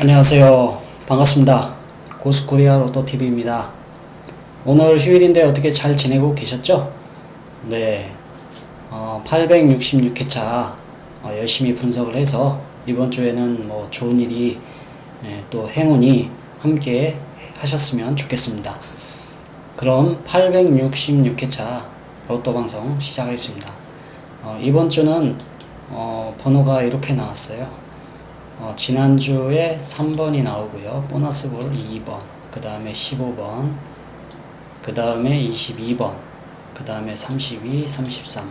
안녕하세요. 반갑습니다. 고스코리아 로또TV입니다. 오늘 휴일인데 어떻게 잘 지내고 계셨죠? 네. 어, 866회차 어, 열심히 분석을 해서 이번 주에는 뭐 좋은 일이 예, 또 행운이 함께 하셨으면 좋겠습니다. 그럼 866회차 로또 방송 시작하겠습니다. 어, 이번 주는 어, 번호가 이렇게 나왔어요. 어, 지난주에 3번이 나오고요. 보너스 볼 2번, 그 다음에 15번, 그 다음에 22번, 그 다음에 32, 33,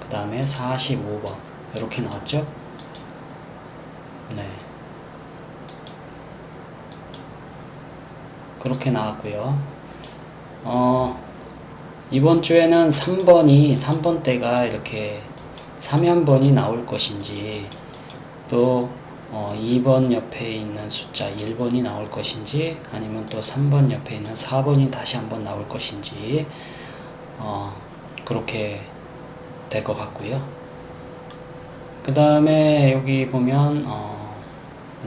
그 다음에 45번. 이렇게 나왔죠? 네. 그렇게 나왔고요. 어, 이번 주에는 3번이, 3번 때가 이렇게 3연번이 나올 것인지, 또 어, 2번 옆에 있는 숫자 1번이 나올 것인지 아니면 또 3번 옆에 있는 4번이 다시 한번 나올 것인지 어, 그렇게 될 것 같고요. 그 다음에 여기 보면 어,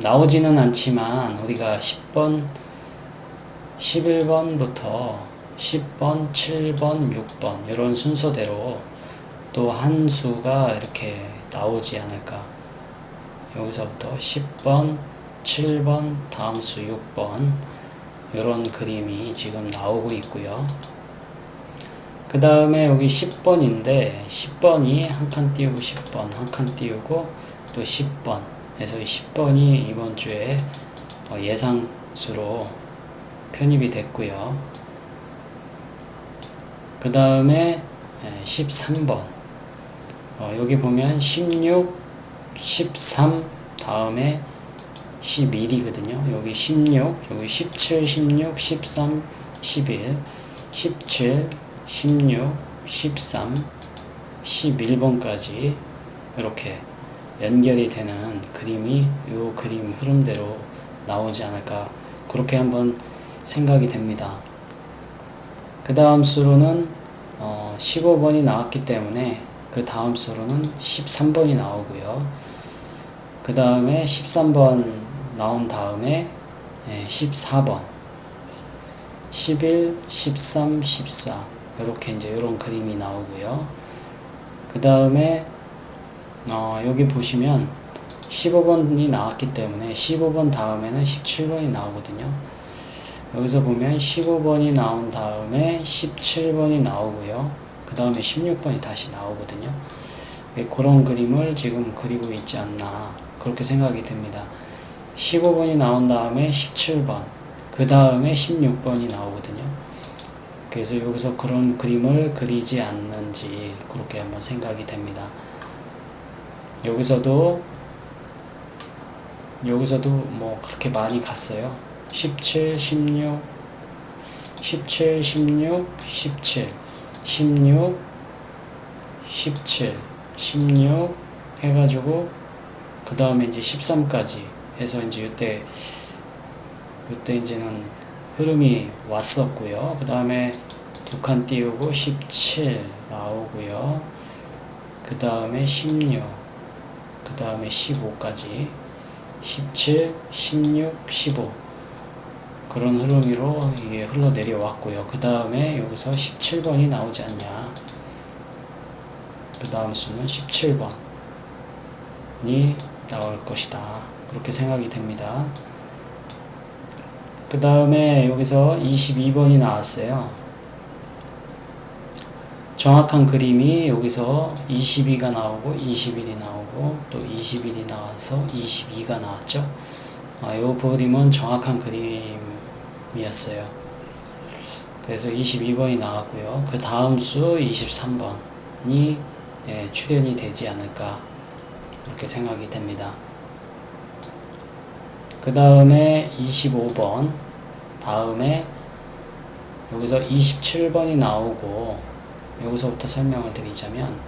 나오지는 않지만 우리가 10번, 11번부터 10번, 7번, 6번 이런 순서대로 또 한 수가 이렇게 나오지 않을까 여기서부터 10번, 7번, 다음 수 6번 이런 그림이 지금 나오고 있고요. 그 다음에 여기 10번인데 10번이 한 칸 띄우고 10번 한 칸 띄우고 또 10번 그래서 10번이 이번 주에 어, 예상수로 편입이 됐고요. 그 다음에 13번 어, 여기 보면 16, 13 다음에 11이거든요. 여기 16, 여기 17, 16, 13, 11, 17, 16, 13, 11번까지 이렇게 연결이 되는 그림이 이 그림 흐름대로 나오지 않을까 그렇게 한번 생각이 됩니다. 그 다음 수로는 어, 15번이 나왔기 때문에 그 다음 수로는 13번이 나오고요. 그 다음에 13번 나온 다음에 14번, 11, 13, 14 이렇게 이제 이런 그림이 나오고요. 그 다음에 어, 여기 보시면 15번이 나왔기 때문에 15번 다음에는 17번이 나오거든요. 여기서 보면 15번이 나온 다음에 17번이 나오고요. 그 다음에 16번이 다시 나오거든요. 예, 그런 그림을 지금 그리고 있지 않나 그렇게 생각이 듭니다. 15번이 나온 다음에 17번, 그 다음에 16번이 나오거든요. 그래서 여기서 그런 그림을 그리지 않는지 그렇게 한번 생각이 됩니다. 여기서도 여기서도 뭐 그렇게 많이 갔어요. 17, 16, 17, 16, 17, 16, 17, 16 해가지고 그 다음에 이제 13까지 해서 이제 이때 이때 이제는 흐름이 왔었고요. 그 다음에 두 칸 띄우고 17 나오고요. 그 다음에 16, 그 다음에 15까지 17, 16, 15 그런 흐름으로 이게 흘러내려왔고요. 그 다음에 여기서 17번이 나오지 않냐. 그 다음 수는 17번이 나올 것이다. 그렇게 생각이 됩니다. 그 다음에 여기서 22번이 나왔어요. 정확한 그림이 여기서 22가 나오고 21이 나오고 또 21이 나와서 22가 나왔죠. 아, 이 그림은 정확한 그림이었어요. 그래서 22번이 나왔고요. 그 다음 수 23번이 예, 출연이 되지 않을까 그렇게 생각이 됩니다. 그 다음에 25번 다음에 여기서 27번이 나오고 여기서부터 설명을 드리자면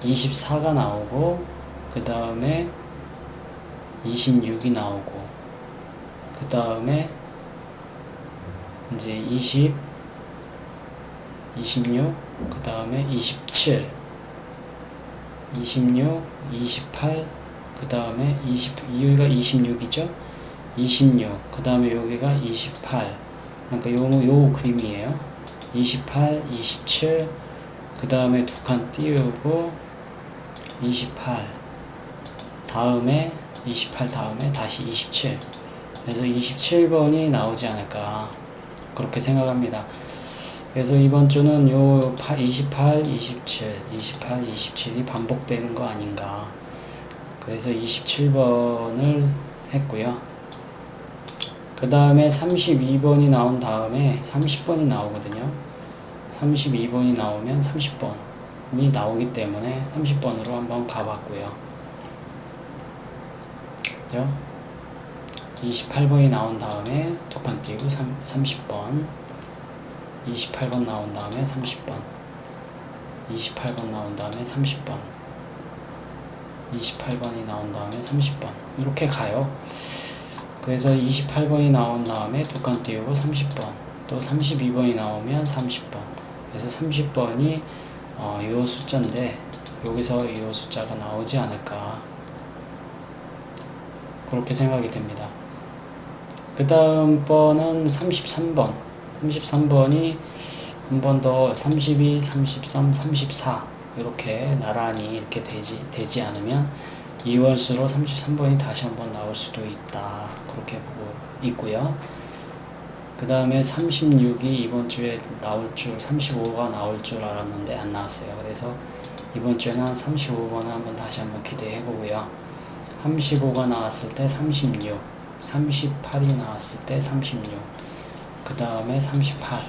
24가 나오고 그 다음에 26이 나오고 그 다음에 이제 20 26, 그 다음에 27, 26, 28, 그 다음에 20, 여기가 26이죠? 26, 그 다음에 여기가 28. 그러니까 요, 요 그림이에요. 28, 27, 그 다음에 두 칸 띄우고 28. 다음에 28 다음에 다시 27. 그래서 27번이 나오지 않을까. 그렇게 생각합니다. 그래서 이번 주는 요 28, 27, 28, 27이 반복되는 거 아닌가. 그래서 27번을 했고요. 그 다음에 32번이 나온 다음에 30번이 나오거든요. 32번이 나오면 30번이 나오기 때문에 30번으로 한번 가봤고요. 그죠? 28번이 나온 다음에 두 칸 띄고 30번 28번 나온 다음에 30번. 28번 나온 다음에 30번. 28번이 나온 다음에 30번. 이렇게 가요. 그래서 28번이 나온 다음에 두 칸 띄우고 30번. 또 32번이 나오면 30번. 그래서 30번이 어, 이 숫자인데 여기서 이 숫자가 나오지 않을까. 그렇게 생각이 됩니다. 그 다음 번은 33번 33번이 한 번 더 32, 33, 34 이렇게 나란히 이렇게 되지, 되지 않으면 이월수로 33번이 다시 한 번 나올 수도 있다. 그렇게 보고 있고요. 그 다음에 36이 이번 주에 나올 줄 35가 나올 줄 알았는데 안 나왔어요. 그래서 이번 주에는 35번을 한번 다시 한번 기대해 보고요. 35가 나왔을 때 36, 38이 나왔을 때 36, 그 다음에 38,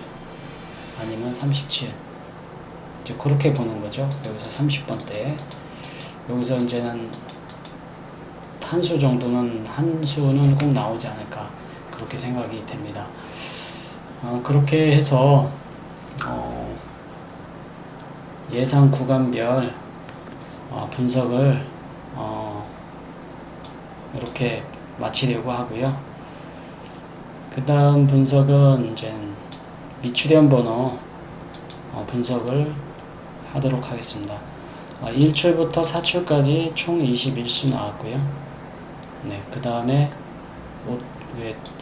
아니면 37. 이제 그렇게 보는 거죠. 여기서 30번 때. 여기서 이제는 한 수 정도는, 한 수는 꼭 나오지 않을까. 그렇게 생각이 됩니다. 어, 그렇게 해서, 어, 예상 구간별 어, 분석을 어, 이렇게 마치려고 하고요. 그 다음 분석은 이제 미출현 번호 어, 분석을 하도록 하겠습니다. 어, 1출부터 4출까지 총 21수 나왔고요. 네, 그 다음에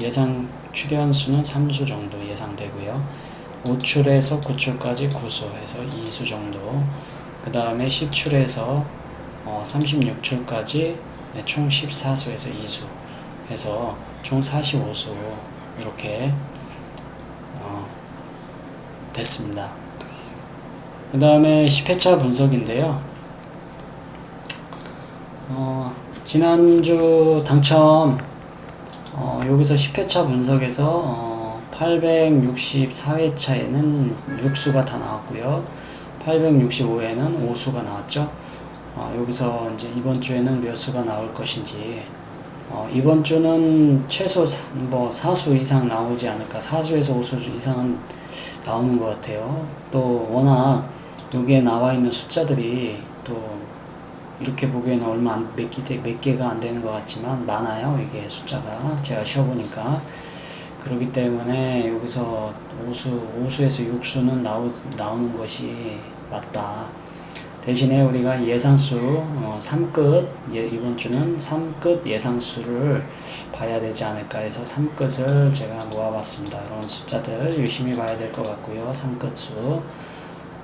예상 출현 수는 3수 정도 예상되고요. 5출에서 9출까지 9수 해서 2수 정도. 그 다음에 10출에서 어, 36출까지 네, 총 14수에서 2수 해서 총 45수 이렇게 어, 됐습니다. 그 다음에 10회차 분석인데요. 어, 지난주 당첨 어, 여기서 10회차 분석에서 어, 864회차에는 6수가 다 나왔고요. 865에는 5수가 나왔죠. 어, 여기서 이제 이번 주에는 몇 수가 나올 것인지 어, 이번 주는 최소 뭐 4수 이상 나오지 않을까. 4수에서 5수 이상은 나오는 것 같아요. 또 워낙 여기에 나와 있는 숫자들이 또 이렇게 보기에는 얼마 안, 몇, 개, 몇 개가 안 되는 것 같지만 많아요 이게 숫자가. 제가 쉬어보니까. 그렇기 때문에 여기서 5수, 5수에서 6수는 나오, 나오는 것이 맞다 대신에 우리가 예상수 어, 3끝 예, 이번 주는 3끝 예상수를 봐야 되지 않을까 해서 3끝을 제가 모아봤습니다. 이런 숫자들 열심히 봐야 될 것 같고요. 3끝수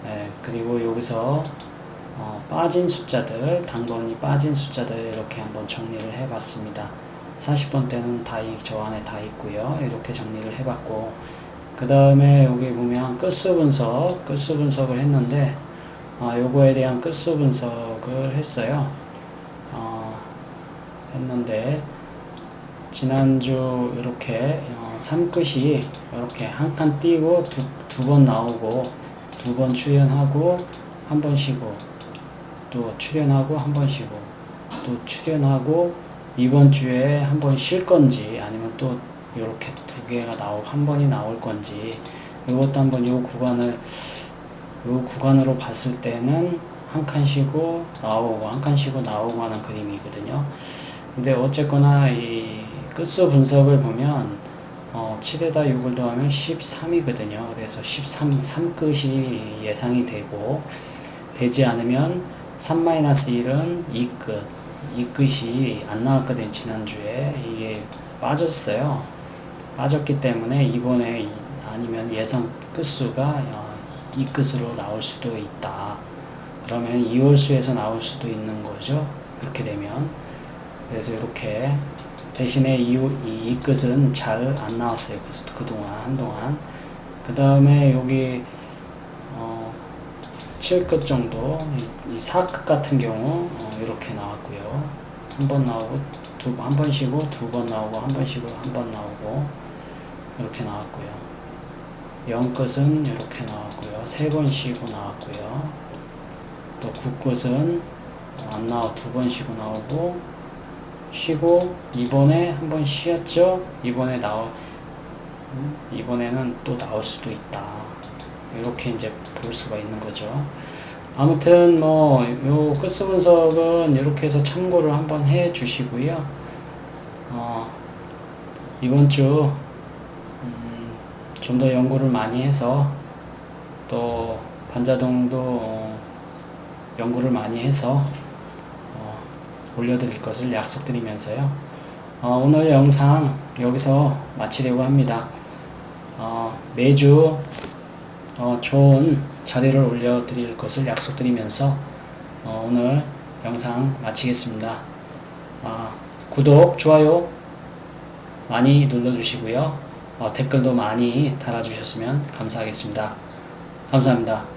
네, 그리고 여기서 어, 빠진 숫자들 당번이 빠진 숫자들 이렇게 한번 정리를 해봤습니다. 40번 때는 다 저 안에 다 있고요. 이렇게 정리를 해봤고 그 다음에 여기 보면 끝수 분석 끝수 분석을 했는데 어, 요거에 대한 끝수 분석을 했어요. 어, 했는데 지난주 이렇게 어, 3끝이 이렇게 한 칸 띄고 두 번 나오고 두 번 출연하고 한 번 쉬고 또 출연하고 한 번 쉬고 또 출연하고 이번 주에 한 번 쉴 건지 아니면 또 이렇게 두 개가 나오고 한 번이 나올 건지 이것도 한번 요 구간을 요 구간으로 봤을 때는 한 칸 쉬고 나오고 한 칸 쉬고 나오고 하는 그림이거든요. 근데 어쨌거나 이 끝수 분석을 보면 어, 7에다 6을 더하면 13이거든요. 그래서 13, 3끝이 예상이 되고 되지 않으면 3-1은 2끝 이 끝이 안 나왔거든 지난주에 이게 빠졌어요. 빠졌기 때문에 이번에 이- 아니면 예상 끝수가 어, 이 끝으로 나올 수도 있다. 그러면 이월수에서 나올 수도 있는 거죠. 그렇게 되면 그래서 이렇게 대신에 이, 이, 이 끝은 잘 안 나왔어요. 그래서 그동안 한동안 그 다음에 여기 어, 7끝 정도 이, 이 4끝 같은 경우 어, 이렇게 나왔고요. 한 번 나오고 두 한 번 쉬고 두 번 나오고 한 번 쉬고 한 번 나오고 이렇게 나왔고요. 0끝은 이렇게 나왔고요. 세 번 쉬고 나왔고요. 또 9끝은 안 나와 두 번 쉬고 나오고 쉬고 이번에 한 번 쉬었죠. 이번에 나오 음, 이번에는 또 나올 수도 있다. 이렇게 이제 볼 수가 있는 거죠. 아무튼 뭐 요 끝수 분석은 이렇게 해서 참고를 한번 해 주시고요. 어, 이번 주 음, 좀 더 연구를 많이 해서 또 반자동도 어, 연구를 많이 해서 어, 올려드릴 것을 약속드리면서요. 어, 오늘 영상 여기서 마치려고 합니다. 어, 매주 어, 좋은 자료를 올려드릴 것을 약속드리면서 어, 오늘 영상 마치겠습니다. 아, 구독, 좋아요 많이 눌러주시고요. 어, 댓글도 많이 달아주셨으면 감사하겠습니다. 감사합니다.